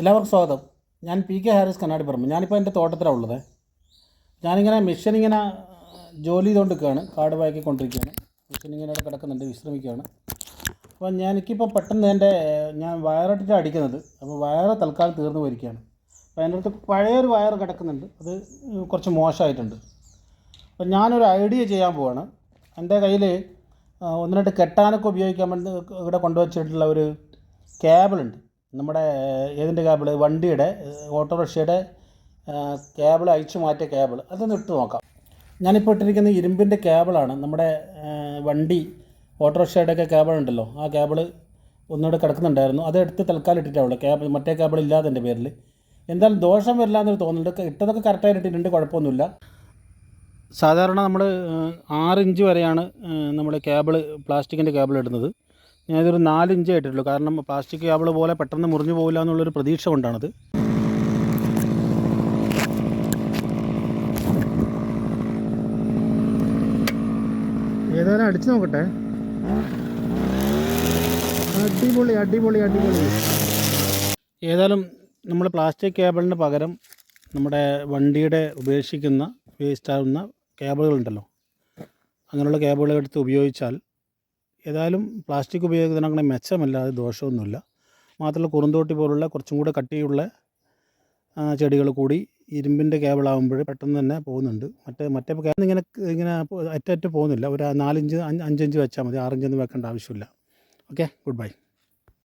എല്ലാവർക്കും സ്വാഗതം. ഞാൻ പി കെ ഹാരിസ് കണ്ണാടി പറമ്പ്. ഞാനിപ്പോൾ എന്റെ തോട്ടത്തിലാണ് ഉള്ളത്. ഞാനിങ്ങനെ മെഷീൻ ഇങ്ങനെ ജോലി ചെയ്തുകൊണ്ടിരിക്കുകയാണ് കാട് വായിക്കൊണ്ടിരിക്കുകയാണ് മെഷീൻ ഇങ്ങനെ അവിടെ കിടക്കുന്നുണ്ട്. വിശ്രമിക്കുകയാണ്. അപ്പോൾ ഞാൻ എനിക്കിപ്പോൾ പെട്ടെന്ന് എന്റെ ഞാൻ വയറിട്ടിട്ട് അടിക്കുന്നത്. അപ്പോൾ വയറ് തൽക്കാലം തീർന്നു പോയിരിക്കുകയാണ്. അപ്പോൾ എന്റെ അടുത്ത് പഴയൊരു വയർ കിടക്കുന്നുണ്ട്. അത് കുറച്ച് മോശമായിട്ടുണ്ട്. അപ്പോൾ ഞാനൊരു ഐഡിയ ചെയ്യാൻ പോവാണ്. എന്റെ കയ്യിൽ ഒന്ന് രണ്ട് കെട്ടാനൊക്കെ ഉപയോഗിക്കാൻ വേണ്ടി ഇവിടെ കൊണ്ടുവച്ചിട്ടുള്ള ഒരു കേബിളുണ്ട് നമ്മുടെ ഏതിന്റെ കേബിൾ വണ്ടിയുടെ ഓട്ടോറിക്ഷയുടെ കേബിൾ അഴിച്ചു മാറ്റിയ കേബിൾ അതൊന്ന് ഇട്ട് നോക്കാം. ഞാനിപ്പോൾ ഇട്ടിരിക്കുന്ന ഇരുമ്പിന്റെ കേബിളാണ് നമ്മുടെ വണ്ടി ഓട്ടോറിക്ഷയുടെയൊക്കെ കേബിൾ ഉണ്ടല്ലോ. ആ കേബിൾ ഒന്നുകൂടെ കിടക്കുന്നുണ്ടായിരുന്നു. അത് എടുത്ത് തൽക്കാലം ഇട്ടിട്ടാവുള്ളൂ കേബിൾ മറ്റേ കേബിൾ ഇല്ലാതെ എന്റെ പേരിൽ എന്തായാലും ദോഷം വരില്ല എന്നൊരു തോന്നുന്നുണ്ട് ഇട്ടതൊക്കെ കറക്റ്റായിട്ട് ഇട്ടിട്ടുണ്ട്. കുഴപ്പമൊന്നുമില്ല. സാധാരണ നമ്മൾ ആറ് ഇഞ്ച് വരെയാണ് നമ്മൾ കേബിൾ പ്ലാസ്റ്റിക്കിന്റെ കേബിൾ ഇടുന്നത്. ഞാനിതൊരു നാല് ഇഞ്ചേ ഇട്ടിട്ടുള്ളൂ. കാരണം പ്ലാസ്റ്റിക് കേബിൾ പോലെ പെട്ടെന്ന് മുറിഞ്ഞു പോകില്ല എന്നുള്ളൊരു പ്രതീക്ഷ കൊണ്ടാണത്. ഏതായാലും അടിച്ചു നോക്കട്ടെ. അടിപൊളി അടിപൊളി അടിപൊളി. ഏതായാലും നമ്മൾ പ്ലാസ്റ്റിക് കേബിളിന് പകരം നമ്മുടെ വണ്ടിയുടെ ഉപേക്ഷിക്കുന്ന വേസ്റ്റ് ആവുന്ന കേബിളുകളുണ്ടല്ലോ അങ്ങനെയുള്ള കേബിളുകൾ എടുത്ത് ഉപയോഗിച്ചാൽ ഏതായാലും പ്ലാസ്റ്റിക് ഉപയോഗത്തിനങ്ങനെ മെച്ചമല്ലാതെ ദോഷമൊന്നുമില്ല. മാത്രമല്ല കുറുന്തോട്ടി പോലുള്ള കുറച്ചും കൂടെ കട്ടിയുള്ള ചെടികൾ കൂടി ഇരുമ്പിന്റെ കേബിളാകുമ്പോൾ പെട്ടെന്ന് തന്നെ പോകുന്നുണ്ട്. മറ്റേ മറ്റേ കേബിൾ ഇങ്ങനെ ഇങ്ങനെ അറ്റ അറ്റ പോകുന്നില്ല. ഒരു നാലിഞ്ച് അഞ്ച് അഞ്ചഞ്ച് വെച്ചാൽ മതി. ആറിഞ്ചൊന്നും വെക്കേണ്ട ആവശ്യമില്ല. Okay good bye.